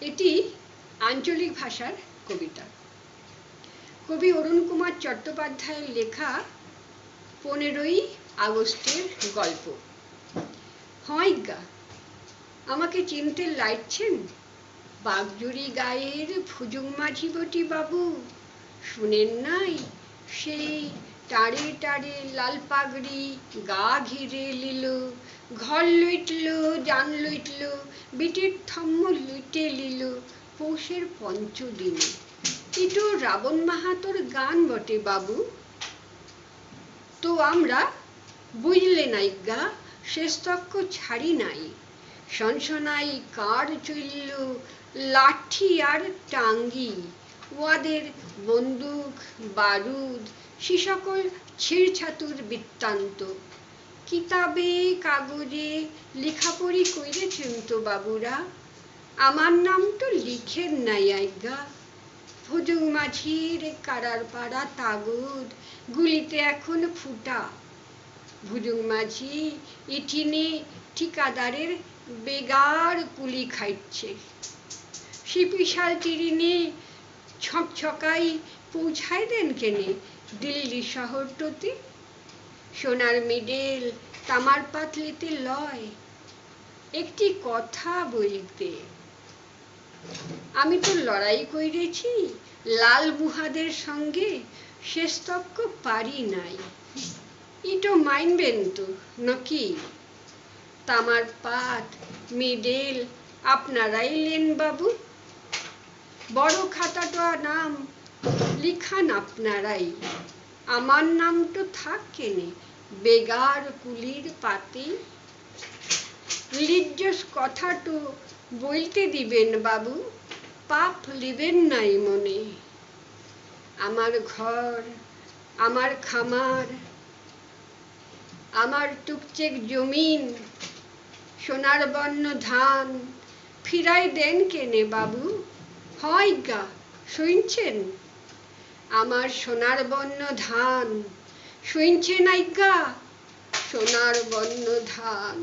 এটি আঞ্চলিক ভাষার কবিতা। কবি অরুণ কুমার চট্টোপাধ্যায়ের লেখা পনেরোই আগস্টের গল্প। হয় গা, আমাকে চিনতে লাইছেন বাগজুড়ি গায়ের ভুজুং মাঝি বটি বাবু, শুনেন নাই সেই টাড়ে টাড়ে লাল পাগড়ি, গা ঘিরে লিল, ঘর লইটল জান লইটল, বিটির থম্ম লুটে লিল, পৌষের পঞ্চদিনে। ইটো রাবণ মাহাতোর গান বটে বাবু। তো আমরা বুঝলে নাইগা শেষতক্ক ছাড়ি নাই। সনসনাই কার চইল, লাঠি আর টাঙ্গি। ওয়াদের বন্দুক, বারুদ সে সকল ছিঁড়ছাতুর বৃত্তান্ত। কিতাবে, কাগজে লেখাপড়ি কইরেছেন তো বাবুরা। আমার নাম তো লিখেন নাই আজ্ঞা। ভুজুং মাঝির কারার পাড়া তাগদ, গুলিতে এখন ফুটা। ভুজুং মাঝি ইঠিনে ঠিকাদারের বেগার কুলি খাইচ্ছে সিপিশাল টিরিনে ছকছকাই পৌঁছায় দেন কেনে দিল্লি শহরটোতে সোনার মিডেল তামার পাতলিতে লয়। একটি কথা বলতে, আমি তো লড়াই কইরেছি, লাল বুহাদের সঙ্গে শেষতক্ক পারি নাই। ইটো মাইনবেন তো নাকি? তামার পাত, মিডেল, আপনারাই লেন বাবু। বড় খাতাটা নাম লিখান আপনারাই। আমার নাম তো থাক কেনে বেগার কুলির পাতে। লিজ্জস কথাটো বলতে দিবেন বাবু, পাপ লিবেন নাই মনে। আমার ঘর, আমার খামার, আমার টুকচেক জমিন, সোনার বর্ণ ধান, ফিরাই দেন কেনে বাবু? হয় গা শুনছেন? আমার সোনার বন্য ধান শুনছেন আইগা সোনার বন্য ধান